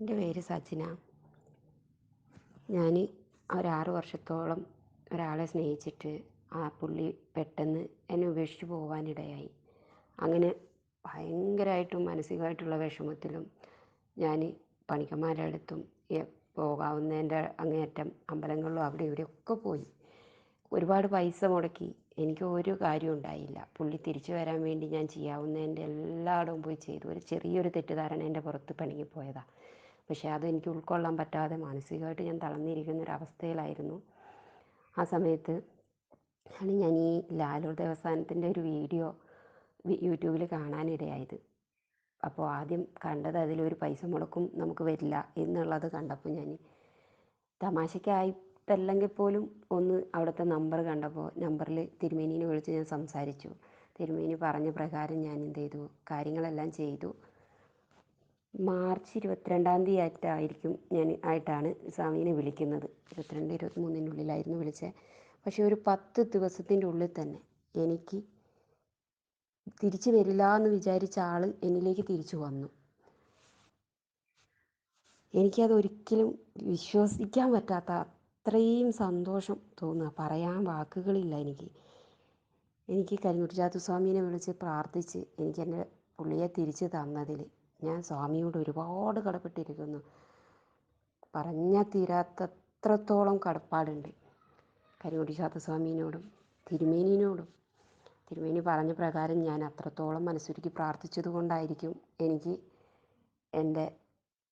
എന്റെ പേര് സജന. ഞാൻ ഒരാറ് വർഷത്തോളം ഒരാളെ സ്നേഹിച്ചിട്ട് ആ പുള്ളി പെട്ടെന്ന് എന്നെ ഉപേക്ഷിച്ച് പോകാനിടയായി അങ്ങനെ ഭയങ്കരമായിട്ടും മാനസികമായിട്ടുള്ള വിഷമത്തിലും ഞാൻ പണിക്കന്മാരുടെ അടുത്തും പോകാവുന്നതിന്റെ അങ്ങേയറ്റം അമ്പലങ്ങളിലും അവിടെ ഇവിടെയൊക്കെ പോയി. ഒരുപാട് പൈസ മുടക്കി. എനിക്ക് ഒരു കാര്യവും ഉണ്ടായില്ല. പുള്ളി തിരിച്ചു വരാൻ വേണ്ടി ഞാൻ ചെയ്യാവുന്നതിന്റെ എല്ലായിടവും പോയി ചെയ്തു. ഒരു ചെറിയൊരു തെറ്റിദ്ധാരണ എന്റെ പുറത്ത് പിണങ്ങിപ്പോയതാണ് പക്ഷേ അതെനിക്ക് ഉൾക്കൊള്ളാൻ പറ്റാതെ മാനസികമായിട്ട് ഞാൻ തളർന്നിരിക്കുന്ന ഒരു അവസ്ഥയിലായിരുന്നു. ആ സമയത്ത് ആണ് ഞാൻ ഈ ലാലൂർ ദേവസ്ഥാനത്തിന്റെ ഒരു വീഡിയോ യൂട്യൂബിൽ കാണാനിടയായത്. അപ്പോൾ ആദ്യം കണ്ടത് അതിലൊരു പൈസ മുടക്കും നമുക്ക് വരില്ല എന്നുള്ളത് കണ്ടപ്പോൾ ഞാൻ തമാശയ്ക്കായിട്ടല്ലെങ്കിൽ പോലും ഒന്ന് അവിടുത്തെ നമ്പർ കണ്ടപ്പോൾ നമ്പറിൽ തിരുമേനിനെ വിളിച്ച് ഞാൻ സംസാരിച്ചു. തിരുമേനി പറഞ്ഞ പ്രകാരം ഞാൻ എന്ത് ചെയ്തു? കാര്യങ്ങളെല്ലാം ചെയ്തു. മാർച്ച് ഇരുപത്തിരണ്ടാം തീയതി ആയിട്ടായിരിക്കും ഞാൻ ആയിട്ടാണ് സ്വാമീനെ വിളിക്കുന്നത്. ഇരുപത്തിരണ്ട് ഇരുപത്തിമൂന്നിനുള്ളിലായിരുന്നു വിളിച്ചത്. പക്ഷേ ഒരു പത്ത് ദിവസത്തിന്റെ ഉള്ളിൽ തന്നെ എനിക്ക് തിരിച്ചു വരില്ല എന്ന് വിചാരിച്ച ആൾ എന്നിലേക്ക് തിരിച്ചു വന്നു. എനിക്കത് ഒരിക്കലും വിശ്വസിക്കാൻ പറ്റാത്ത അത്രയും സന്തോഷം തോന്നുക പറയാൻ വാക്കുകളില്ല എനിക്ക്. എനിക്ക് കരിങ്കുട്ടിച്ചാത്തു സ്വാമീനെ വിളിച്ച് പ്രാർത്ഥിച്ച് എനിക്ക് എന്റെ പുള്ളിയെ തിരിച്ചു തന്നതിൽ ഞാൻ സ്വാമിയോട് ഒരുപാട് കടപ്പെട്ടിരിക്കുന്നു. പറഞ്ഞാൽ തീരാത്തത്രത്തോളം കടപ്പാടുണ്ട്. കരിങ്കുട്ടിച്ചാത്തു സ്വാമീനോടും തിരുമേനിയോടും തിരുമേനി പറഞ്ഞ പ്രകാരം ഞാൻ അത്രത്തോളം മനസ്സുരുക്കി പ്രാർത്ഥിച്ചത് കൊണ്ടായിരിക്കും എനിക്ക് എന്റെ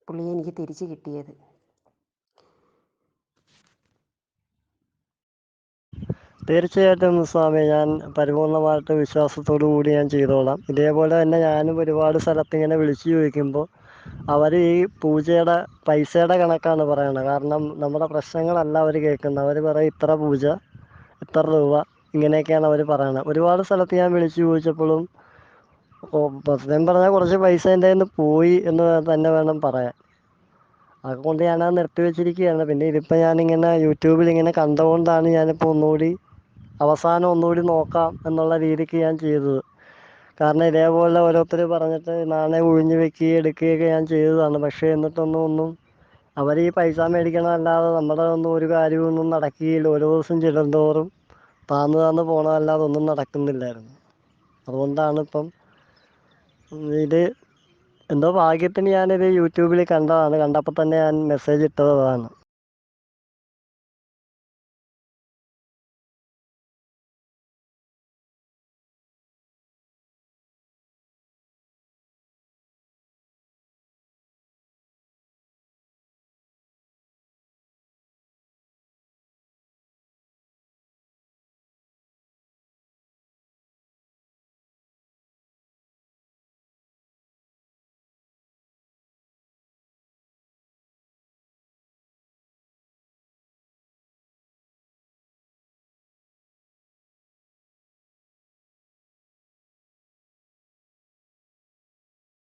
പുള്ളിയെ എനിക്ക് തിരിച്ചു കിട്ടിയത്. തീർച്ചയായിട്ടും സ്വാമി ഞാൻ പരിപൂർണമായിട്ട് വിശ്വാസത്തോടു കൂടി ഞാൻ ചെയ്തോളാം. ഇതേപോലെ തന്നെ ഞാനും ഒരുപാട് സ്ഥലത്ത് ഇങ്ങനെ വിളിച്ചു ചോദിക്കുമ്പോൾ അവർ ഈ പൂജയുടെ പൈസയുടെ കണക്കാണ് പറയണത്. കാരണം നമ്മുടെ പ്രശ്നങ്ങളല്ല അവർ കേൾക്കുന്നത്. അവർ പറയും ഇത്ര പൂജ ഇത്ര രൂപ ഇങ്ങനെയൊക്കെയാണ് അവർ പറയണത്. ഒരുപാട് സ്ഥലത്ത് ഞാൻ വിളിച്ചു ചോദിച്ചപ്പോഴും ഓ, സത്യം പറഞ്ഞാൽ കുറച്ച് പൈസ എന്റെ കയ്യിൽ നിന്ന് പോയി എന്ന് തന്നെ വേണം പറയാൻ. അതുകൊണ്ട് ഞാനത് നിർത്തിവെച്ചിരിക്കുകയാണ്. പിന്നെ ഇതിപ്പോൾ ഞാനിങ്ങനെ യൂട്യൂബിൽ ഇങ്ങനെ കണ്ടുകൊണ്ടാണ് ഞാനിപ്പോൾ ഒന്നുകൂടി അവസാനം ഒന്നുകൂടി നോക്കാം എന്നുള്ള രീതിക്ക് ഞാൻ ചെയ്തത്. കാരണം ഇതേപോലെ ഓരോരുത്തർ പറഞ്ഞിട്ട് നാണയം ഒഴിഞ്ഞു വെക്കുകയും എടുക്കുകയൊക്കെ ഞാൻ ചെയ്തതാണ്. പക്ഷേ എന്നിട്ടൊന്നും ഒന്നും അവർ ഈ പൈസ മേടിക്കണമല്ലാതെ നമ്മുടെ ഒന്നും ഒരു കാര്യമൊന്നും നടക്കുകയില്ല. ഓരോ ദിവസം ചെല്ലുന്തോറും താന്ന് താന്ന് പോകണമല്ലാതെ ഒന്നും നടക്കുന്നില്ലായിരുന്നു. അതുകൊണ്ടാണ് ഇപ്പം ഇത് എന്തോ ഭാഗ്യത്തിന് ഞാനിത് യൂട്യൂബിൽ കണ്ടതാണ്. കണ്ടപ്പോൾ തന്നെ ഞാൻ മെസ്സേജ് ഇട്ടതാണ്